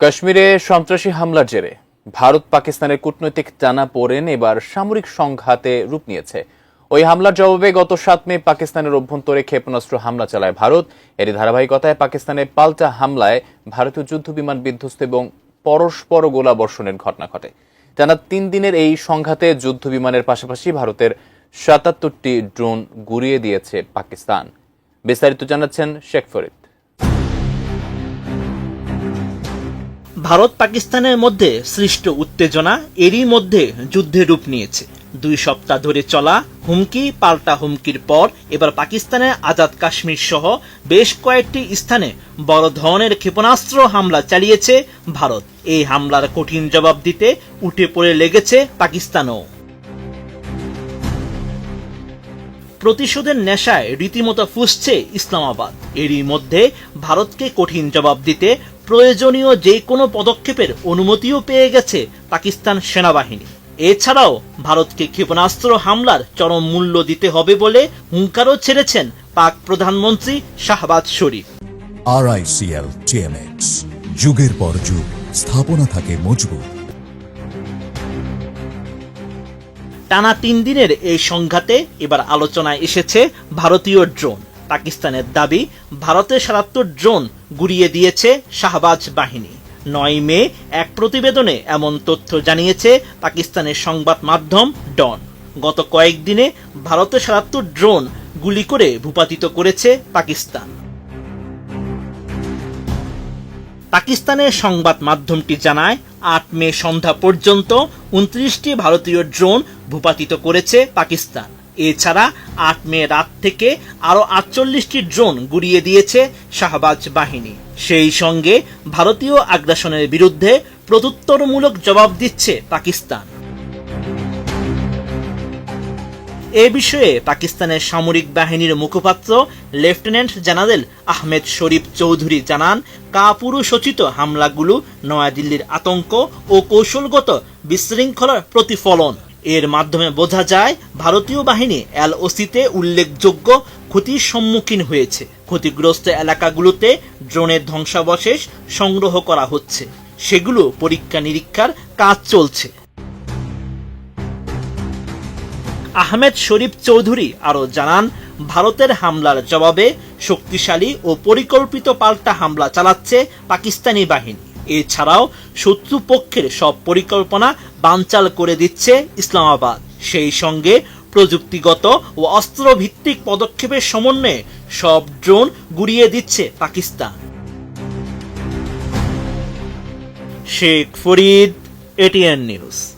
কাশ্মীরে সন্ত্রাসী হামলার জেরে ভারত পাকিস্তানের কূটনৈতিক টানা পড়েন এবার সামরিক সংঘাতে রূপ নিয়েছে। ওই হামলার জবাবে গত সাত মে পাকিস্তানের অভ্যন্তরে ক্ষেপণাস্ত্র হামলা চালায় ভারত। এরই ধারাবাহিকতায় পাকিস্তানের পাল্টা হামলায় ভারতীয় যুদ্ধ বিমান বিধ্বস্ত এবং পরস্পর গোলা বর্ষণের ঘটনা ঘটে। টানা তিন দিনের এই সংঘাতে যুদ্ধ বিমানের পাশাপাশি ভারতের সাতাত্তরটি ড্রোন গুড়িয়ে দিয়েছে পাকিস্তান। বিস্তারিত জানাচ্ছেন শেখ ফরিদ। ভারত পাকিস্তানের মধ্যে সৃষ্ট উত্তেজনা এরই মধ্যে যুদ্ধে রূপ নিয়েছে। দুই সপ্তাহ ধরে চলা হুমকি, পাল্টা হুমকির পর এবার পাকিস্তানের আজাদ কাশ্মীর সহ বেশ কয়েকটি স্থানে বড় ধরনের ক্ষেপণাস্ত্র হামলা চালিয়েছে ভারত। এই হামলার কঠিন জবাব দিতে উঠে পড়ে লেগেছে পাকিস্তানও। প্রতিশোধের নেশায় রীতিমতো ফুসছে ইসলামাবাদ। এরই মধ্যে ভারতকে কঠিন জবাব দিতে প্রয়োজনীয় যে কোনো পদক্ষেপের অনুমতিও পেয়ে গেছে পাকিস্তান সেনাবাহিনী। এছাড়াও ভারতকে ক্ষেপণাস্ত্র হামলার চরম মূল্য দিতে হবে বলে হুঙ্কারও ছেড়েছেন পাক প্রধানমন্ত্রী শাহবাজ শরীফ। আরআইসিএল টিএমএক্স যুগের পর যুগ স্থাপনা থাকে মজবুত। টানা তিন দিনের এই সংঘাতে এবার আলোচনায় এসেছে ভারতীয় ড্রোন। পাকিস্তানের দাবি ভারতের সাতাত্তর ড্রোন গুড়িয়ে দিয়েছে শাহবাজ বাহিনী। নয় মে এক প্রতিবেদনে এমন তথ্য জানিয়েছে পাকিস্তানের সংবাদ মাধ্যম ডন। গত কয়েকদিনে ভারতের সাতাত্তর ড্রোন গুলি করে ভূপাতিত করেছে পাকিস্তান। পাকিস্তানের সংবাদ মাধ্যমটি জানায়, আট মে সন্ধ্যা পর্যন্ত উনত্রিশটি ভারতীয় ড্রোন ভূপাতিত করেছে পাকিস্তান। এছাড়া আট মে রাত থেকে আরও আটচল্লিশটি ড্রোন গুড়িয়ে দিয়েছে শাহবাজ বাহিনী। সেই সঙ্গে ভারতীয় আগ্রাসনের বিরুদ্ধে প্রত্যুত্তরমূলক জবাব দিচ্ছে পাকিস্তান। এ বিষয়ে পাকিস্তানের সামরিক বাহিনীর মুখপাত্র লেফটেন্যান্ট জেনারেল আহমেদ শরীফ চৌধুরী জানান, কাপুরুষোচিত হামলাগুলো নয়াদিল্লির আতঙ্ক ও কৌশলগত বিশৃঙ্খলার প্রতিফলন। এর মাধ্যমে বোঝা যায়, ভারতীয় বাহিনী এলওসিতে উল্লেখযোগ্য ক্ষতির সম্মুখীন হয়েছে। ক্ষতিগ্রস্ত এলাকাগুলোতে ড্রোনের ধ্বংসাবশেষ সংগ্রহ করা হচ্ছে। সেগুলো পরীক্ষা নিরীক্ষার কাজ চলছে। আহমেদ শরীফ চৌধুরী আরও জানান, ভারতের হামলার জবাবে শক্তিশালী ও পরিকল্পিত পাল্টা হামলা চালাচ্ছে পাকিস্তানি বাহিনী। এছাড়াও শত্রুপক্ষের সব পরিকল্পনা বানচাল করে দিচ্ছে ইসলামাবাদ। সেই সঙ্গে প্রযুক্তিগত ও অস্ত্রভিত্তিক পদক্ষেপের সমন্বয়ে সব ড্রোন গুড়িয়ে দিচ্ছে Pakistan. Sheikh Farid, ATN news.